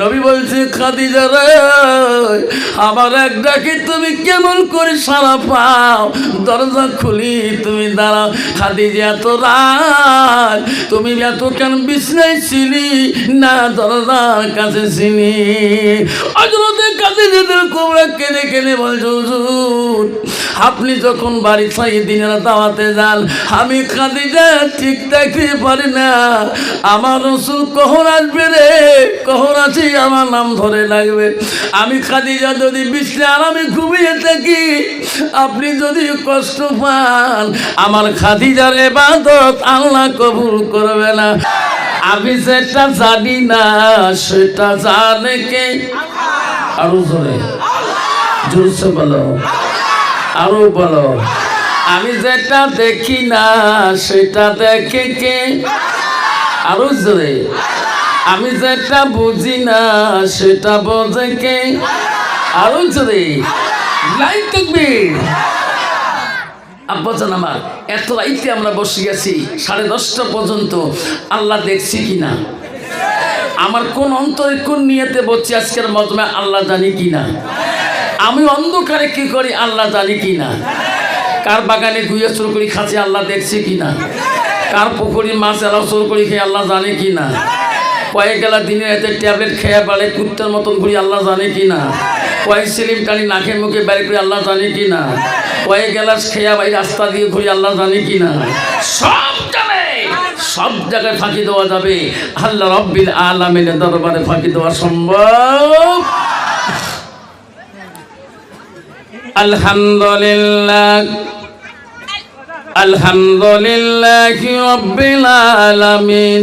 নবী বলছে, খাদিজা আমার এক ডাকে তুমি কেমন করে সারা পাও? দরজা খুলি, তুমি দাঁড়াও। খাদিজা, এত রাত তুমি এত কেন বিছনায় ছিলি? না, দরজার কাছে ছিলি। অজরতে কাছে বলছো আপনি যখন বাড়ি ছাই দিনের দাওয়াতে যান, আমি খাদিজা ঠিক দেখতে পারি না। আমার রসুল কখন আসবে রে? কখন আছে আমার নাম ধরে লাগবে। আমি খাদিজা যদি বিশ্বে আরামে ঘুমিয়ে থাকি, আপনি যদি কষ্ট পান, আমার খাদিজার এবাদত আল্লাহ কবুল করবে না। আমি যেটা জানি না, সেটা জানে কে? আরও জোরে। জোরসে বলো। আরও বলো। আমি যেটা দেখি না, সেটা দেখে কে? আরও জোরে। আমি যেটা বুঝি না, সেটা বোঝে কে? আরও জোরে। লাইট দেখবি আব্বাজান আমার, এত রাইতে আমরা বসে গেছি, সাড়ে দশটা পর্যন্ত। আল্লাহ দেখছি কিনা? আমার কোন অন্তরে কোন নিয়েতে বলছি আজকের মজমে, আল্লাহ জানি কিনা? আমি অন্ধকারে কি করি, আল্লাহ জানি কিনা? কার বাগানে গুয়ে চোর করি খাচ্ছি, আল্লাহ দেখছি কিনা? কার পুকুরি মাছ এলাও চোর করি খেয়ে, আল্লাহ জানে কিনা? কয়েক গেলা দিনে এতে ট্যাবলেট খেয়ে পারে কুত্তার মতন ঘুরি, আল্লাহ জানে কি না? কয়েক সিলিম টানি নাকে মুখে বাইরে করে আল্লাহ জানে কি না? কয়েক গেলাস খেয়া বাই রাস্তা দিয়ে ঘুরি, আল্লাহ জানে কিনা সব জানে, সব জায়গায় ফাঁকি দেওয়া যাবে। আল্লাহ রব্বিল আলামিনের দরবারে ফাঁকি দেওয়া সম্ভব। আলহামদুলিল্লাহ আলহামদুলিল্লাহ রব্বিল আলামিন।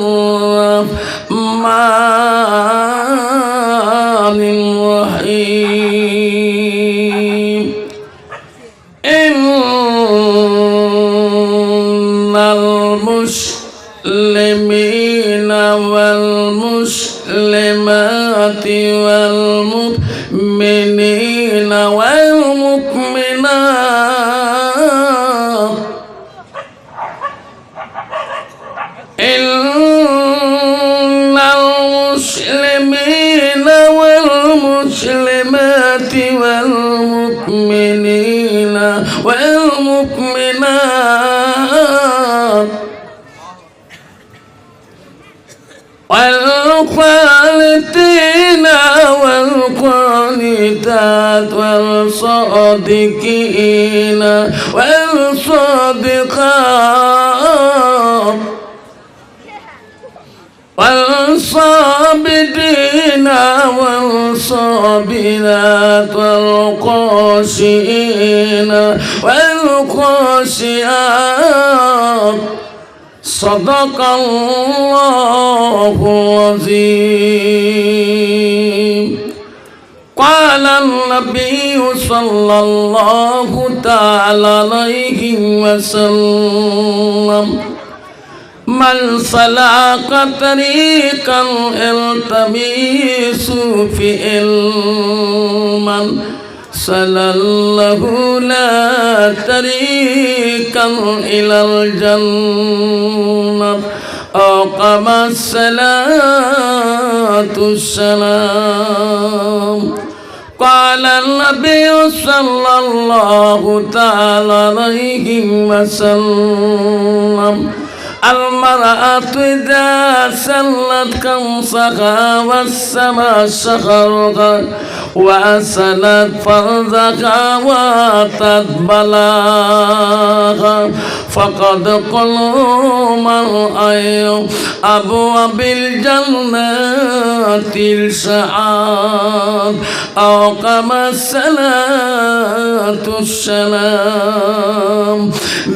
والقانتين والقانتات والصادقين والصادقات والصابرين والصابرات والقاسئين والقاسئات صدق الله العظيم قال النبي صلى الله تعالى عليه وسلم من سلك طريقا التميس في علما سلله لا طريقا إلى الجنة أقام الصلاة السلام قال النبي صلى الله تعالى عليه وسلم المرأة إذا سلت خمسها والسماء شخرها وأسلت فرجها وأتت بلاغا فقد قلوا من أي أبواب الجنة السعاد أو كما الصلاة السلام.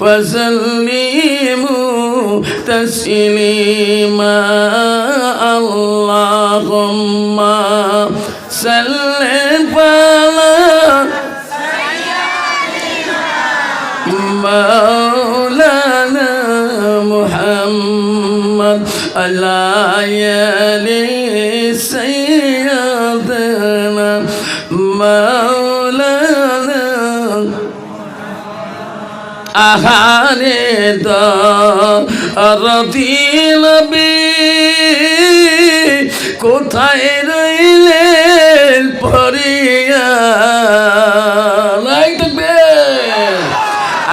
وسلموا تسليما اللهم صل على مولانا محمد الله يلي سيدنا مولانا আহারে দিল কোথায় রইলেন পরিয়া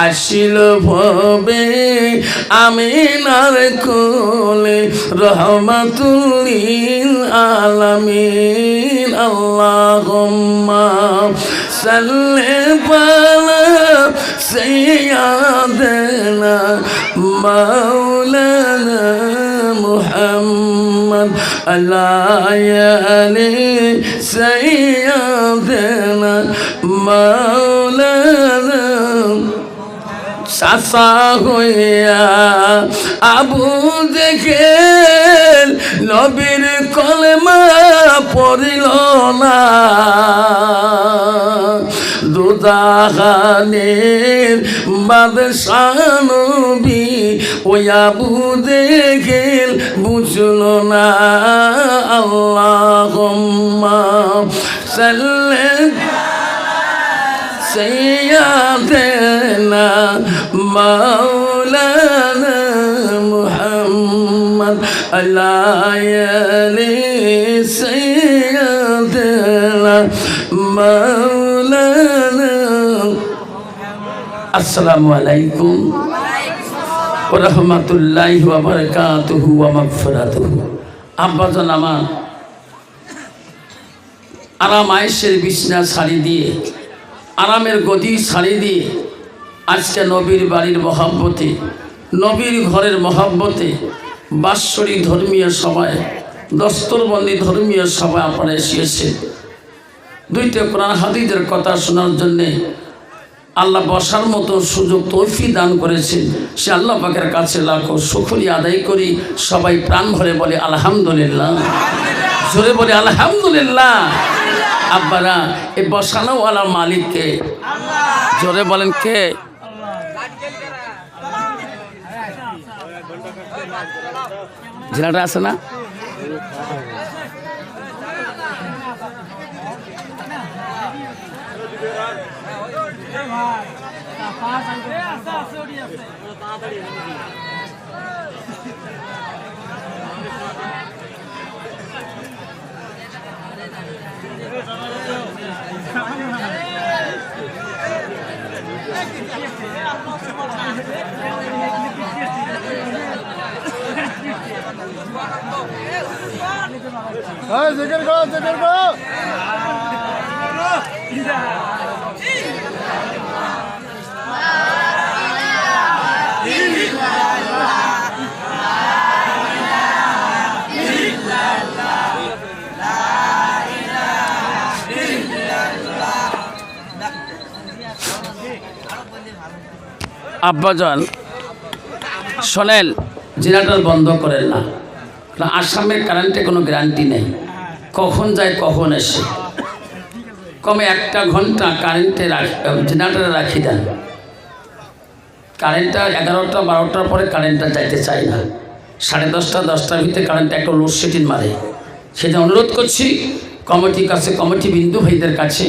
আসিল ভবে আমি নার কোলে রহমাতুলিল আলামিন। আল্লাহুম্মা সাল্লে পালা সাইয়্যিদিনা মাওলানা মুহাম্মদ আলাইহি সাইয়্যিদিনা মাওলানা চাষা হইয়া আবু দেখে নবীর কলমা পড়িল না। দুদাহানের বাদশানবী ওই আবু দেখেল বুঝল না আল্লাহ সাল্লাল্লাহু سيدنا مولانا محمد الليالي سيدنا مولانا আসসালামু আলাইকুম রহমতুল্লাহ বারকাতুহু ওয়ামাগফিরাতুহু আব্বাজান আমার, আরাম আয়েশের বিছনা ছাড়ি দিয়ে, আরামের গদি ছাড়ি দিয়ে আজকে নবীর বাড়ির মহাব্বতে, নবীর ঘরের মহাব্বতে বাৎসরিক ধর্মীয় সভায়, দস্তরবন্দি ধর্মীয় সভায় আপনারা এসেছে দুইটা কোরআন হাদিদের কথা শোনার জন্যে আল্লাহ বসার মতো সুযোগ তৌফি দান করেছে। সে আল্লাহ পাকের কাছে লাখো সুখরি আদায় করি। সবাই প্রাণ ভরে বলে, আলহামদুলিল্লাহ। জোরে বলে, আলহামদুলিল্লাহ। আব্বারা এই বসানোওয়ালা মালিককে জোরে বলেন, কে? জেলাটা আছে না? হ্যাঁ করো জিকির করো। আব্বাজান, শোনেন জেনারেটর বন্ধ করেন না। আসামের কারেন্টে কোনো গ্যারান্টি নেই। কখন যায়, কখন এসে। কমে একটা ঘণ্টা কারেন্টে জেনারেটারে রাখি দেন। কারেন্টটা এগারোটা, বারোটার পরে কারেন্টটা যাইতে চাই না। সাড়ে দশটা, দশটার ভিতরে কারেন্টটা একটা লোডশেডিং মারে। সেটা অনুরোধ করছি কমিটির কাছে, কমিটি বিন্দু ভাইদের কাছে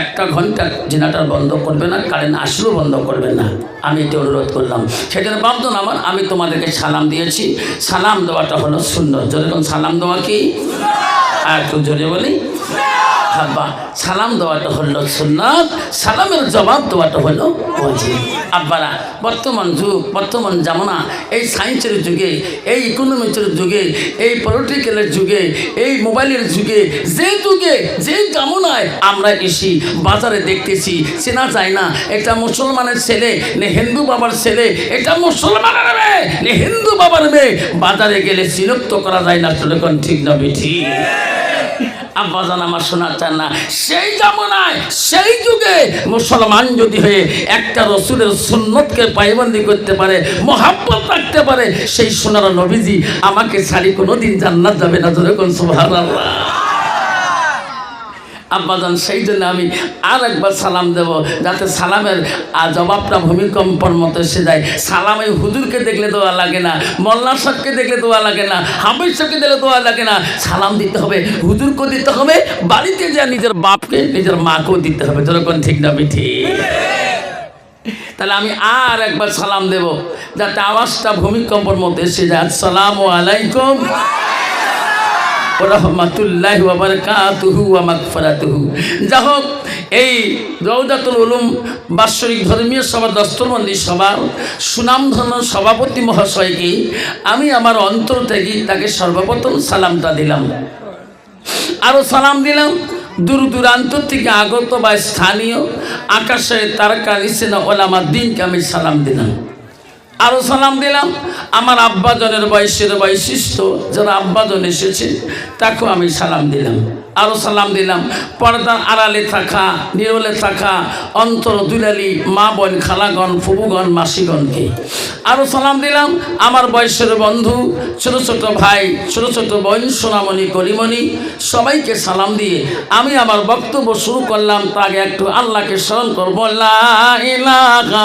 একটা ঘণ্টা জেনারেটার বন্ধ করবে না কারেন্ট আসলেও বন্ধ করবে না। আমি এটা অনুরোধ করলাম। সেজন্য বাবদন আমার আমি তোমাদেরকে সালাম দিয়েছি। সালাম দেওয়াটা হলো শূন্য। যেরকম সালাম দেওয়া কি? আর একটু জোরে বলি। আব্বা সালাম দেওয়াটা হলো সুন্নত, সালামের জবাব দেওয়াটা হলো আব্বারা বর্তমান যুগ, বর্তমান জামানা, এই সায়েন্সের যুগে, এই ইকোনমিক্সের যুগে, এই পলিটিক্যালের যুগে, এই মোবাইলের যুগে, যে যুগে, যে জামানায় আমরা এসি বাজারে দেখতেছি, চেনা যায় না, এটা মুসলমানের ছেলে, নে হিন্দু বাবার ছেলে, এটা মুসলমানের মেয়ে, নে হিন্দু বাবার মেয়ে, বাজারে গেলে চিরক্ত করা যায় না ঠিক না ঠিক আব্বাজান আমার শোনা চান না। সেই জামানায় সেই যুগে মুসলমান যদি হয়ে একটা রসুলের সুন্নতকে পাইবন্দি করতে পারে, মহাব্বত রাখতে পারে, সেই সোনার নবীজি আমাকে ছাড়ি কোনোদিন জান্নাত যাবে না ধরে কোন সুবহানাল্লাহ। আব্বাজান সেই জন্য আমি আর একবার সালাম দেব, যাতে সালামের জবাবটা ভূমিকম্পর মতো এসে যায়। সালাম এই হুজুরকে দেখলে দোয়া লাগে না, মোল্লা সাহকে দেখলে দোয়া লাগে না হাবিজ সাহকে দেখলে দোয়া লাগে না। সালাম দিতে হবে, হুজুরকে দিতে হবে, বাড়িতে যা নিজের বাপকে, নিজের মাকেও দিতে হবে। যেরকম ঠিক না ঠিক তাহলে আমি আর একবার সালাম দেব, যাতে আওয়াজটা ভূমিকম্পর মধ্যে এসে যায়। আসসালামু আলাইকুম। রহমাতুল্লাহ বাবরকাতুহু ওয়া মাগফিরাতুহু। যা হোক, এই রৌদাতুল উলুম বাৎসরিক ধর্মীয় সভা দস্তরবন্দি সভার সুনামধন্য সভাপতি মহাশয়কে আমি আমার অন্তর থেকে তাকে সর্বপ্রথম সালামটা দিলাম। আরও সালাম দিলাম দূর দূরান্ত থেকে আগত বা স্থানীয় আকাশে তারকা ইসেনা ওলামা দিনকে আমি সালাম দিলাম। আরও সালাম দিলাম। আমার আব্বাজনের বয়সের বৈশিষ্ট্য, যারা আব্বাজন এসেছে, তাকেও আমি সালাম দিলাম। আরও সালাম দিলাম। পর্দার আড়ালে থাকা, নিরলে থাকা, অন্তর দুলালি, মা বোন, খালাগণ ফুবুগণ মাসিগণকে। আরও সালাম দিলাম। আমার বয়সের বন্ধু, ছোট ছোট ভাই, ছোট ছোট বোন, সোনামণি, করিমণি, সবাইকে সালাম দিয়ে আমি আমার বক্তব্য শুরু করলাম। আগে একটু আল্লাহকে স্মরণ করব। লা ইলাহা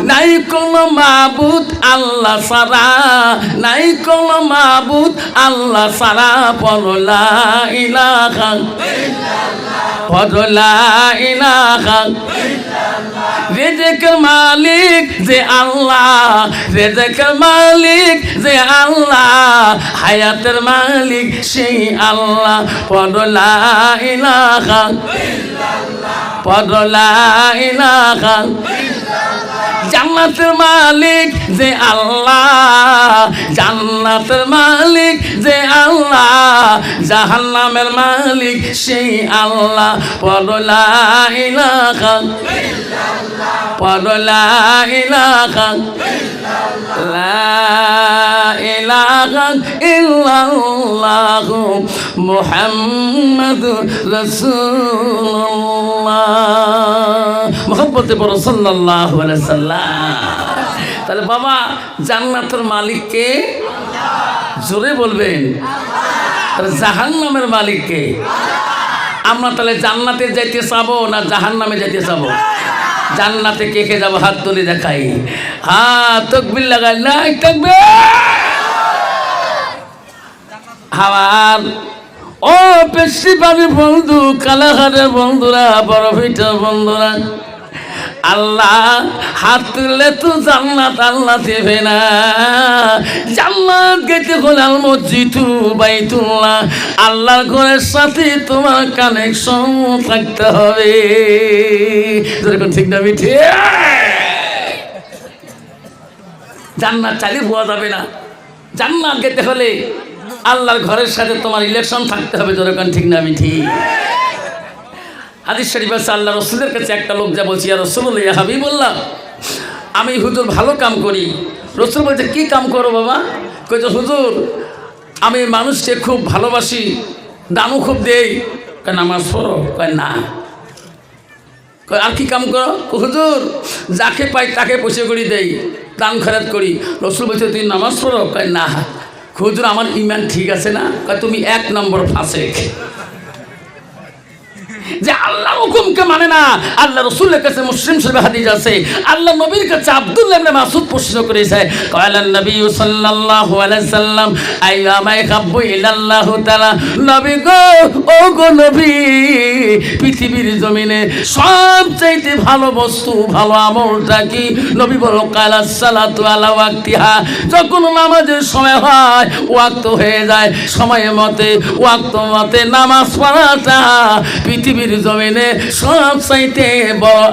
নাই কোনো মাবুদ আল্লাহ সারা, নাই কোনো মাবুদ আল্লাহ সারা পরলা ইলাহা পরলা ইলাহা রেজেকের মালিক যে আল্লাহ রেজেকের মালিক যে আল্লাহ, হায়াতের মালিক সেই আল্লাহ। পরলা ইলাহা পরলা ইলাহা জান্নাতের মালিক যে আল্লাহ, জান্নাতের মালিক যে আল্লাহ, জাহান্নামের মালিক সেই আল্লাহ। পরলা ইলাহা পরলা ইল্লাল্লাহু মুহাম্মাদুর রাসূলুল্লাহ। মোহাম্মতে বড় সাল্লাল্লাহু আলাইহি সাল্লাম তাহলে বাবা, জান্নাতের মালিককে জোরে বলবেন। তাহলে জাহান্নামের মালিককে। আমরা তাহলে জান্নাতে যাইতে চাবো না জাহান নামে যাইতে চাবো? জান্নাতে কে কে যাব? হাত তুলে দেখাই। হ্যাঁ তকবির লাগাই। নাই, তকবির! হাওয়ার ও পেশি পাবি বন্ধু কালাঘাটের বন্ধুরা, বড় ভিটার বন্ধুরা আল্লাহ, হাত তুললে তো জান্নাত আল্লাহ দেবে না। জান্নাত গেতে হলে আল মসজিদু বাইতুল্লাহ। আল্লাহর ঘরের সাথে তোমার কানেকশন থাকতে হবে। যেরকম ঠিক না মিঠে? জান্নাত চালিয়ে হওয়া যাবে না। জান্নাত গেতে হলে আল্লাহর ঘরের সাথে তোমার ইলেকশন থাকতে হবে। যেরকম ঠিক না মিঠি? হাদিস শরীফ আছে, আল্লাহ রসুলের কাছে একটা লোক যা বলছি আর রসুল হাবি বললাম আমি হুজুর ভালো কাম করি। রসুল বলছে, কী কাম করো বাবা? কইছে, হুজুর, আমি মানুষকে খুব ভালোবাসি, দানও খুব দেই। কেন আমার পড়ো? কয়, না। আর কি কাম করো? হুজুর, যাকে পাই তাকে পয়সা করি দেই, দান খরচ করি। রসুল বলছে তুই নামাজ পড়ো? কয়, না। হুজুর, আমার ইমান ঠিক আছে না? কয়, তুমি এক নম্বর ফাঁসেক। যে আল্লাহর হুকুমকে মানে না। আল্লাহ রসুলের কাছে মুসলিম শরীফ হাদিস আছে। আল্লাহ নবীর কাছে আব্দুল্লাহ ইবনে প্রশ্ন করেছে। নবী সাল্লাল্লাহু আলাইহি সাল্লাম তাআলা? নবী গো, ও গো নবী, পৃথিবীর জমিনে সবচাইতে ভালো বস্তু, ভালো আমলটা কি? নবী সালাতু আলা ওয়াক্তিহা। যখন নামাজের সময় হয়, ওয়াক্ত হয়ে যায়। সময় মতে, ওয়াক্ত মতে নামাজ পড়াটা পৃথিবীর জমিনে সব চাইতে বড়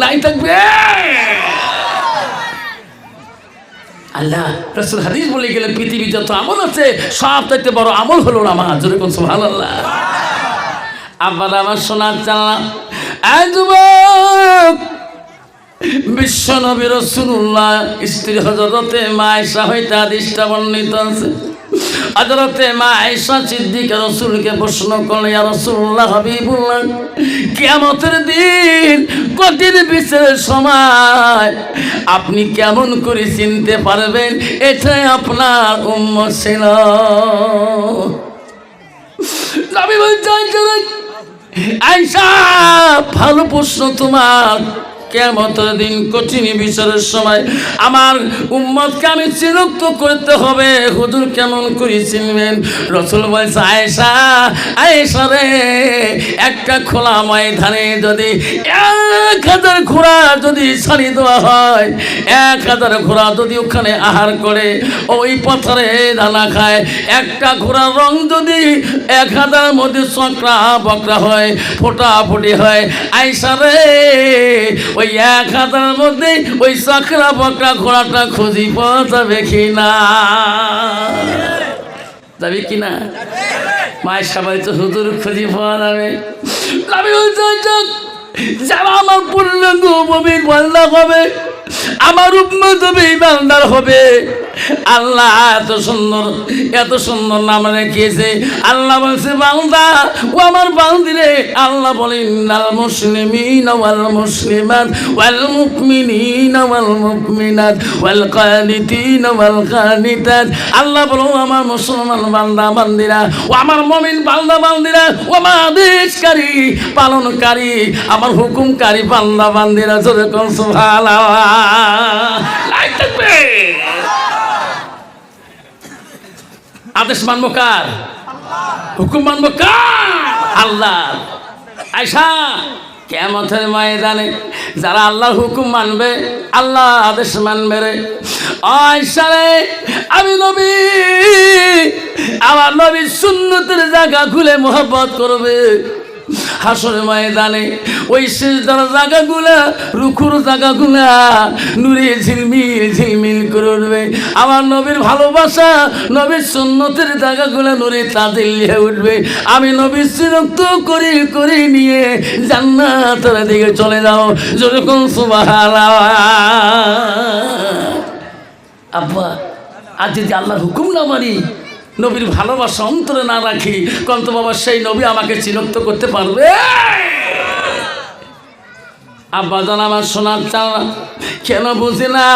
নাই থাকবে। আল্লাহ রসুল হাদিস বলে গেলে পৃথিবী যত আমল আছে, সব চাইতে বড় আমল হলো নামাজ। যেরকম ভালো আল্লাহ আবার আমার চাল্লা আয় বিশ্ব নবী রসুল্লাহ স্ত্রী হজরতে মা আয়সা হইতে আদিষ্টা বর্ণিত আছে। হজরতে মা আয়সা সিদ্দিকে রসুলকে প্রশ্ন করলে ইয়া রসুল্লাহ হাবিবুল্লাহ, কিয়ামতের দিন কঠিন বিচারের সময় আপনি কেমন করে চিনতে পারবেন? এটাই আপনার উম্ম ছিল। আয়সা ভালো প্রশ্ন তোমার। কেমতের দিন কঠিন বিচারের সময় আমার উম্মতকে আমি চিরক্ত করতে হবে। হুজুর কেমন করে চিনবেন? রসুল বলছে, আয়েশা আয়েশা রে, একটা খোলা ময়দানে যদি এক হাজার ঘোড়া যদি ছাড়ি দেওয়া হয়, এক হাজার ঘোড়া যদি ওখানে আহার করে, ওই পথরে দানা খায়, একটা ঘোড়ার রং যদি এক হাজার মধ্যে চক্রা বকরা হয় ফোটাফুটি হয় আইসা রে ওই এক হাতার মধ্যে ওই চাকরা বকরা ঘোড়াটা খুঁজি পাওয়া যাবে কিনা? যাবে কিনা? মায়ের সবাই তো হুজুর খুঁজি পাওয়া যাবে। যারা আমার পূর্ণাঙ্গ উপবীর বান্দা হবে, আমার উপমতবী বান্দার হবে। আল্লাহ, এত সুন্দর এত সুন্দর নাম রেখেছে। আল্লাহ বলছে, বান্দা, ও আমার বান্দিরে আল্লাহ বলে নাল মুসলিমিন ওয়াল মুসলিমাত ওয়াল মুমিনিন ওয়াল মুমিনাত ওয়াল কানিতিন ওয়াল কানিতাত। আল্লাহ বলো আমার মুসলমান বান্দা, বান্দিরা, ও আমার মমিন বান্দা, বান্দিরা, ও আমার আদেশকারী, পালনকারী, আমার হুকুমকারী বান্দা, বান্দিরা, জোরে কোন লাইট থাকবে। আদেশ মানবো কার? হুকুম মানবো কার? আল্লাহ। আয়সা কেমতের ময়দানে যারা আল্লাহর হুকুম মানবে, আল্লাহ আদেশ মানবে রে। আয়সা রে, আমি নবী, আমার নবীর সুন্নতের জায়গা খুলে মোহব্বত করবে। হাসর ময়দানে ওই শেষ দ্বারা জায়গাগুলা, রুখুর জায়গাগুলা, নুরে ঝিলমিল ঝিলমিল করে উঠবে। আমার নবীর ভালোবাসা, নবীর সুন্নতের জায়গাগুলা নুরে তাজিল হয়ে উঠবে। আমি নবীর সিরক্ত করে করে নিয়ে জান্নাতের দিকে চলে যাও। যেরকম সুবাহ আব্বা, আজ যদি আল্লাহর হুকুম না মানি নবীর ভালোবাসা অন্তরে না রাখি, কন্ত বাবা, সেই নবী আমাকে চিনক্ত করতে পারবে? আব্বা, জান, আমার শোনার কেন বুঝি না?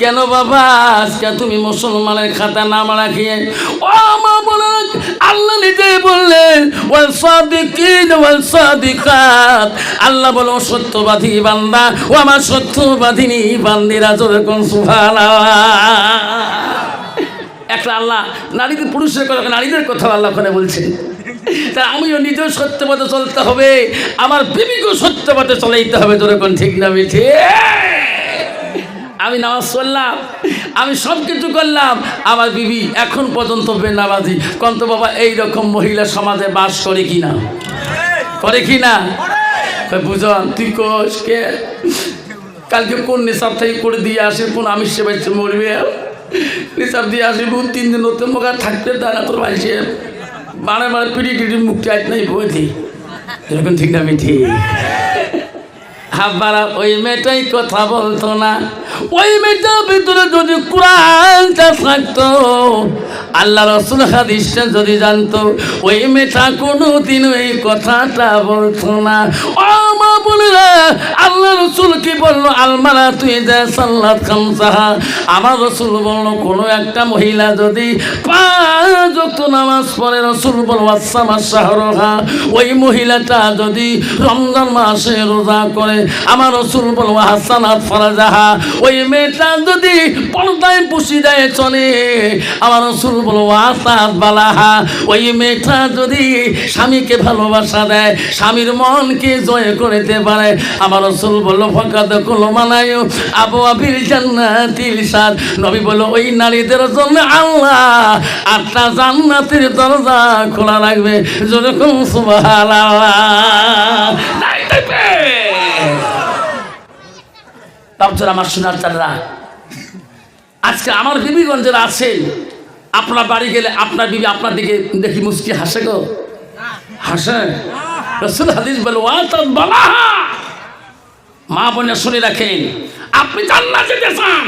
কেন বাবা, আজকে তুমি মুসলমানের খাতা নাম রাখিয়ে, ও মা বলে আল্লাহ নিজে বললেন, ওয়াল সাদিকিন, ওয়াল সাদিকাত। আল্লাহ বলো সত্যবাদী বান্দা, ও আমার সত্যবাদিনী বান্দিরা, জোরে কোন একটা আল্লাহ, নারীদের পুরুষের কথা নারীদের কথা আল্লাহ ওখানে বলছেন তা আমিও নিজেও সত্য পথে চলতে হবে, আমার বিবিকেও সত্য পথে চলাইতে হবে যেরকম ঠিক না মিঠে আমি নামাজ পড়লাম, আমি সব কিছু করলাম, আমার বিবি এখন পর্যন্ত বেনামাজি। কন্ত বাবা, এইরকম মহিলা সমাজে বাস করে কি না করে কি না বুঝলাম, তুই কোষ, কে? কালকে কোন নেশাব থেকে করে দিয়ে আসে, কোন আমিষ সেবাই মরবে? নেশাব দিয়ে আসে বহুত তিন দিন মোকা থাকতে তোর নাই বলছি এরকম ঠিক না আবার ওই মেয়েটাই কথা বলতো না। ওই মেয়েটার ভিতরে যদি থাকতো আল্লাহ রসুল যদি জানতো, ওই মেয়েটা কোনোদিন ওই কথাটা বলতো না। ও আল্লাহ কি বলল? আলমারা, তুই যা খামসাহা আমার বলল, কোনো একটা মহিলা যদি পাঁচ নামাজ পড়ে শাহরহা ওই মহিলাটা যদি রমজান মাসে রোজা করে, আমার রসুল বলব হাসানাত ফরাজাহা, ওই মেয়েটা যদি পর্দায় পুষি দেয় চলে, আমার রসুল বলব আসাদ বালাহা, ওই মেয়েটা যদি স্বামীকে ভালোবাসা দেয়, স্বামীর মনকে জয় করে করতে পারে আমার রসুল বলল, ফকাত কুলো মানায় আবু আবির জান্নাতিল সাদ নবী বলল, ওই নারীদের জন্য আল্লাহ আটটা জান্নাতের দরজা খোলা রাখবে। যেরকম তারপর আমার সোনার চাররা আজকে আমার বিবিগঞ্জের আছেন আপনার বাড়ি গেলে আপনার বিবি আপনার দিকে দেখি মুস্কি হাসে গো। হাসে? রসুল হাদিস বলে মা বোনে শুনে রাখেন, আপনি জান্নাত যেতে চান।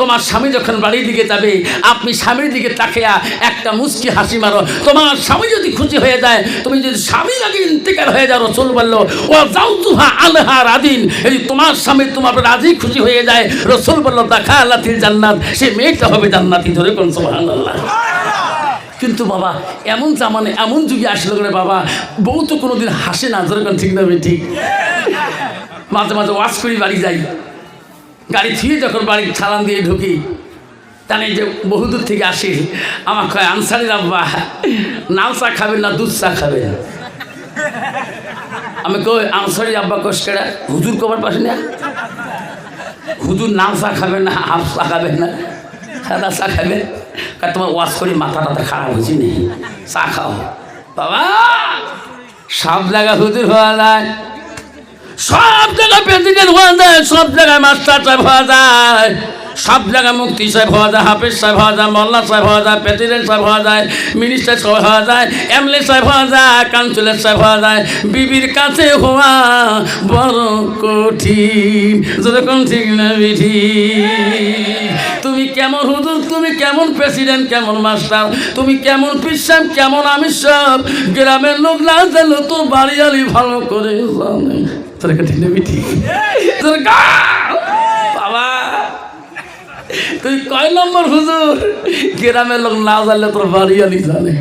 তোমার স্বামী যখন বাড়ির দিকে যাবে, আপনি স্বামীর দিকে তাকিয়া একটা মুস্কি হাসি মারো। তোমার স্বামী যদি খুশি হয়ে যায়, তুমি যদি স্বামীর আগে ইন্তেকার হয়ে যাও, রসুল বলল ও যাও তুহা আলহা রাদিন। এই তোমার স্বামী তোমার রাজি খুশি হয়ে যায়। রসুল বলল দেখা আল্লাহির জান্নাত। সে মেয়েটা হবে জান্নাতি ধরে কোন সুবহানাল্লাহ। কিন্তু বাবা, এমন জামানে, এমন যুগে আসলে করে বাবা, বউ তো কোনোদিন হাসে না, ধরে কোন ঠিক না ঠিক? মাঝে মাঝে ওয়াশ করি বাড়ি যাই। গাড়ি থুয়ে যখন বাড়ি ছালান দিয়ে ঢুকি, তাহলে যে বহুদূর থেকে আসি আমার কয়, আনসারি আব্বা, নাল চা খাবেন না দুধ চা খাবেন আমি কই, আনসারি আব্বা কষ্টেরা হুজুর কবার পাশে না হুজুর, নাল চা খাবেন না, হাফ চা খাবেন না, সাদা চা খাবেন তোমার ওয়াশ করি মাথা টাথা খারাপ হয়েছে নি। চা খাও। বাবা! সব জায়গায় হুজুর হওয়া যায়। সব জায়গায় প্রেসিডেন্ট হওয়া যায়, সব জায়গায় মাস্টার সাহেব হওয়া যায়, সব জায়গায় মুক্তি সাহেব হওয়া যায়, হাফিজ সাহেব হওয়া যায়, মোল্লা সাহেব হওয়া যায়, প্রেসিডেন্ট সাহেব হওয়া যায়, মিনিস্টার সাহেব হওয়া যায়, এমএলএ সাহেব হওয়া যায়, কাউন্সিলর সাহেব হওয়া যায়, বিবির কাছে হওয়া বড় কঠিন যেরকম ঠিক না বিধি তুমি কেমন হুজুর? তুমি কেমন প্রেসিডেন্ট কেমন মাস্টার তুমি কেমন পিসাব? কেমন আমি সব গ্রামের লোক না জানলো তোর বাড়ি আলি ভালো করে জানে। তুই কয় নম্বর হুজুর? গ্রামের লোক না জানলে তোর বাড়ি জানে।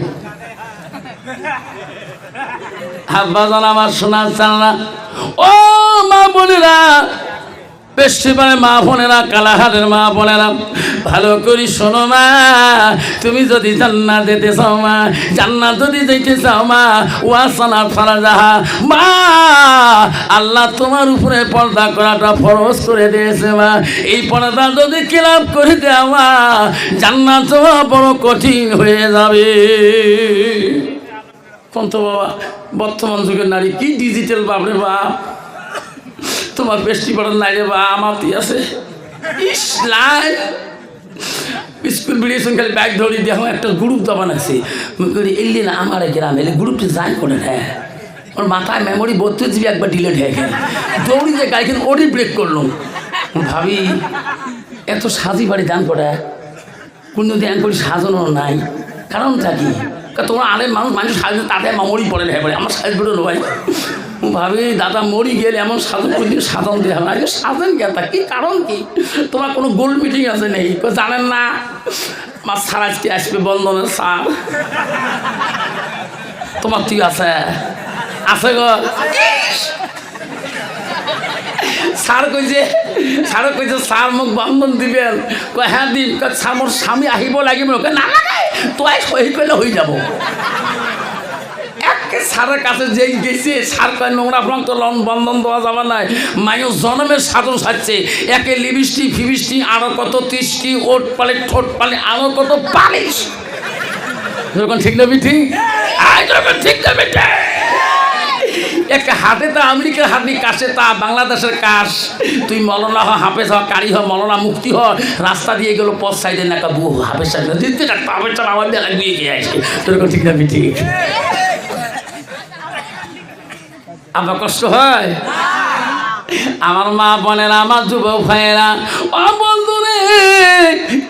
আব্বা জান, আমার শোনার চাল না ও মা বোনেরা পেশিবারে মা বোনেরা কালাহারের মা বোনেরা, ভালো করি শোনো মা, তুমি যদি জান্নাত দিতে চাও মা, জান্নাত যদি দিতে চাও মা, ওয়াসানা ফারা যাহা মা, আল্লাহ তোমার উপরে পর্দা করাটা ফরজ করে দিয়েছে মা। এই পর্দা যদি কিলাপ করে দেওয়া মা যাওয়া বড় কঠিন হয়ে যাবে। পন্ত বাবা, বর্তমান যুগের নারী কি ডিজিটাল বাপরে বাপ। তোমার বেশি বড় নাই রে বা আমার তুই আছে। ইস, লাই। স্কুল বেরিয়েছেন খালি ব্যাগ ধরি দিয়ে একটা গ্রুপ দবান আছে এলি না আমার গ্রামে, এলে গ্রুপটি যাই করে হ্যাঁ ওর মাথায় মেমোরি বত্রিশ জিবি একবার ডিলেট হয়ে গেল। দৌড়ি যে গাড়ি ওরই ব্রেক করলাম। ভাবি, এত সাজি বাড়ি দান করে কোন ধ্যান করি সাজানো নাই। কারণটা কি? তোমরা আরে মানুষ মানুষ সাজে তাতে মরি পড়ে রেখে পড়ে আমার সাজ বেরোনো ভাই ভাবি, দাদা মরি গেলে এমন সাধন করে সাধন দেওয়া না। আরে সাধন কে তা? কি কারণ কি? তোমার কোনো গোল মিটিং আছে নেই জানেন না। আমার স্যার আজকে আসবে বন্ধনের স্যার। তোমার তুই আছে? আছে গো। স্যার কইছে স্যার কইছে, স্যার মোক বন্ধন দিবেন। কয় হ্যাঁ দিম। স্যার, মোর স্বামী আহিব লাগিব। না লাগে তই সহি কৰিলে হৈ যাব। একে স্যারের কাছে যেই গেছে, সার কয়, নোংরা ফ্রং তো লন, বন্ধন দেওয়া যাবে নাই। মায়ু জনমের সাধন সাজছে একে লিপস্টিক ফিবিস্টিক আরও কত তৃষ্টি, ওট পালে, ঠোঁট পালে, আরও কত পালিশ। যখন ঠিক না বিঠি যখন ঠিক না বিঠি এক হাতে তা আমেরিকার হাতি কাছে, তা বাংলাদেশের কাশ। তুই মলনা হ, হাফেজ হ, কারি হ, মলনা মুক্তি হ। রাস্তা দিয়ে গেল পথ সাইডে না কাবু হাফেজ সাইডে দিতে থাকতো হাফেজ আমার দিয়ে গিয়ে আসে তোর ঠিক না বিঠি আমার কষ্ট হয়। আমার মা বোনেরা আমার যুবক ভাইয়েরা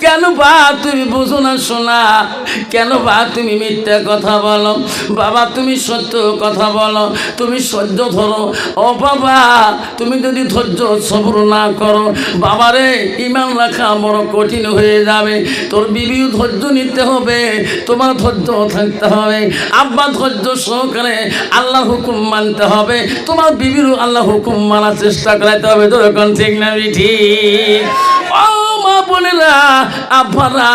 কেন বা তুমি বুঝো না শোনা কেন বা তুমি মিথ্যা কথা বলো? বাবা, তুমি সত্য কথা বলো। তুমি সহ্য ধরো। ও বাবা, তুমি যদি ধৈর্য সবর না করো বাবারে ইমান রাখা বড় কঠিন হয়ে যাবে। তোর বিবিও ধৈর্য নিতে হবে, তোমার ধৈর্য থাকতে হবে। আব্বা ধৈর্য সহকারে আল্লাহ হুকুম মানতে হবে। তোমার বিবিরও আল্লাহ হুকুম মানার চেষ্টা করাতে হবে। তোর ঠিক না ঠিক। বোনেরা আব্বারা,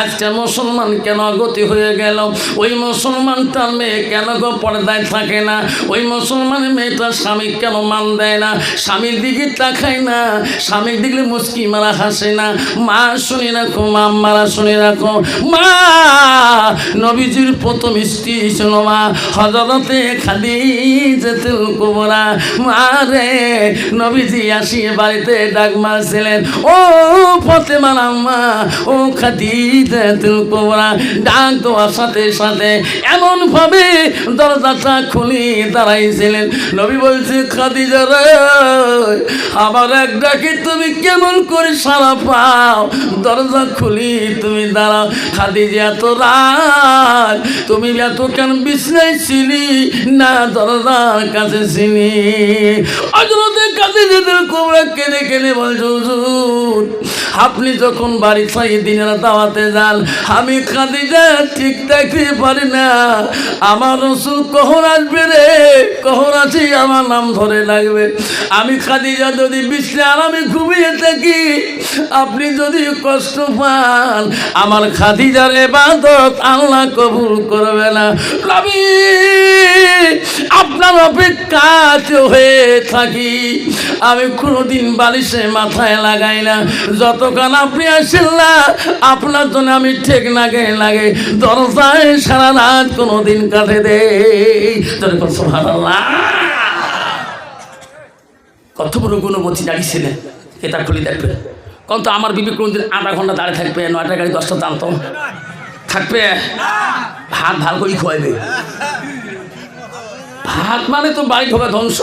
আজকে মুসলমান কেন গতি হয়ে গেল? ওই মুসলমানটার মেয়ে কেন গো পর্দায় থাকে না? ওই মুসলমানের মেয়েটা স্বামী কেন মান দেয় না? স্বামীর দিকে তাকায় না, স্বামীর দিকে মুস্কি মারা হাসে না। মা, শুনে রাখো, মা, মারা শুনে রাখো। মা, নবীজির প্রথম স্ত্রী ছিল মা হজরতে খাদি যেতে কুবরা। মা রে, নবীজি আসিয়ে বাড়িতে ডাক মারছিলেন, ও ফতে মারাম্মা ও খাদি যেতে কুবরা, ডাক দেওয়ার সাথে সাথে এমন ভাবে দরজাটা খুলি দাঁড়াইছিলেন। নবী বলছে, খাদিজা রে আমার এক ডাকে তুমি কেমন করে সারা পাও? দরজা খুলি তুমি দাঁড়াও। খাদিজা, এত রাত তুমি এত কেন বিছনায় ছিলি না, দরজার কাছে ছিলি। অজরতের কাছে যেতে কোমরা কেঁদে কেঁদে বলছো, হুজুর আপনি যখন বাড়ি দিনের দাওয়াতে যান, আমি খাদিজা ঠিক থাকতে পারি না। আমার রসুল কখন আসবে রে? কখন আছি? আমার নাম ধরে লাগবে। আমি খাদিজা যদি বিশ্বে আরামে ঘুমিয়ে থাকি, আপনি যদি কষ্ট পান, আমার খাদিজার এবাদত আল্লাহ কবুল করবে না। নবী আপনার অপেক্ষাতে হয়ে থাকি। আমি কোনোদিন বালিশে মাথায় লাগাই না। যতক্ষণ আপনি আসেন না আপনার জন্য আমি ঠিক লাগে দরজায় সারা রাত কোনোদিন কাটে দে যেরকম সুবহানাল্লাহ। কত বড় গুণবতী দাঁড়িয়েছিলেন এটা খুলে দেখবে। কত আমার বিবি কোনদিন আধা ঘণ্টা দাঁড়িয়ে থাকবে নয়টা গাড়ি দশটা জানতো। থাকবে? ভাত ভালো করে খোয়াবে ভাত মানে তো বাড়ি ঢোকা ধ্বংস।